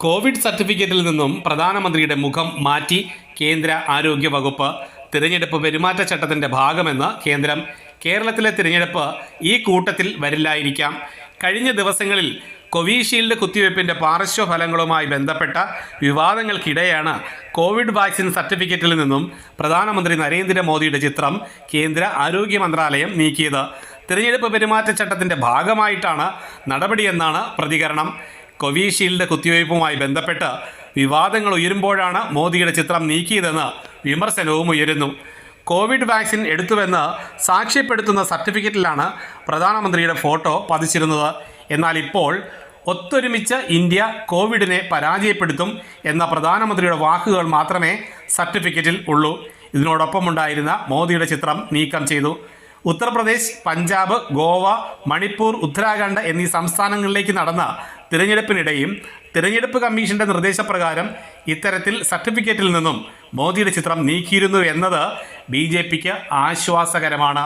Covid സർട്ടിഫിക്കറ്റിൽ നിന്നും പ്രധാനമന്ത്രിയുടെ മുഖം മാറ്റി കേന്ദ്ര ആരോഗ്യ വകുപ്പ് തിരഞ്ഞെടുപ്പ് പെരുമാറ്റച്ചട്ടത്തിന്റെ ഭാഗമെന്ന് കേന്ദ്രം. കേരളത്തിലെ തിരഞ്ഞെടുപ്പ് ഈ കൂട്ടത്തിൽ വരില്ലായിരിക്കാം. കഴിഞ്ഞ ദിവസങ്ങളിൽ കൊവിഷീൽഡ് കുത്തിവയ്പ്പിന്റെ പാർശ്വഫലങ്ങളുമായി ബന്ധപ്പെട്ട വിവാദങ്ങൾക്കിടെയാണ് കോവിഡ് വാക്സിൻ സർട്ടിഫിക്കറ്റിൽ നിന്നും പ്രധാനമന്ത്രി നരേന്ദ്രമോദിയുടെ ചിത്രം കേന്ദ്ര ആരോഗ്യ മന്ത്രാലയം നീക്കിയത്. തിരഞ്ഞെടുപ്പ് പെരുമാറ്റച്ചട്ടത്തിന്റെ ഭാഗമായിട്ടാണ് നടപടിയെന്നാണ് പ്രതികരണം. കൊവിഷീൽഡ് കുത്തിവയ്പുമായി ബന്ധപ്പെട്ട് വിവാദങ്ങൾ ഉയരുമ്പോഴാണ് മോദിയുടെ ചിത്രം നീക്കിയതെന്ന് വിമർശനവും ഉയരുന്നു. കോവിഡ് വാക്സിൻ എടുത്തുവെന്ന് സാക്ഷ്യപ്പെടുത്തുന്ന സർട്ടിഫിക്കറ്റിലാണ് പ്രധാനമന്ത്രിയുടെ ഫോട്ടോ പതിച്ചിരുന്നത്. എന്നാൽ ഇപ്പോൾ ഒത്തൊരുമിച്ച് ഇന്ത്യ കോവിഡിനെ പരാജയപ്പെടുത്തും എന്ന പ്രധാനമന്ത്രിയുടെ വാക്കുകൾ മാത്രമേ സർട്ടിഫിക്കറ്റിൽ ഉള്ളൂ. ഇതിനോടൊപ്പം ഉണ്ടായിരുന്ന മോദിയുടെ ചിത്രം നീക്കം ചെയ്തു. ഉത്തർപ്രദേശ് പഞ്ചാബ് ഗോവ മണിപ്പൂർ ഉത്തരാഖണ്ഡ് എന്നീ സംസ്ഥാനങ്ങളിലേക്ക് നടന്ന തിരഞ്ഞെടുപ്പിനിടെയും തിരഞ്ഞെടുപ്പ് കമ്മീഷന്റെ നിർദ്ദേശപ്രകാരം ഇത്തരത്തിൽ സർട്ടിഫിക്കറ്റിൽ നിന്നും മോദിയുടെ ചിത്രം നീക്കിയിരുന്നു എന്നത് ബി ജെ പിക്ക് ആശ്വാസകരമാണ്.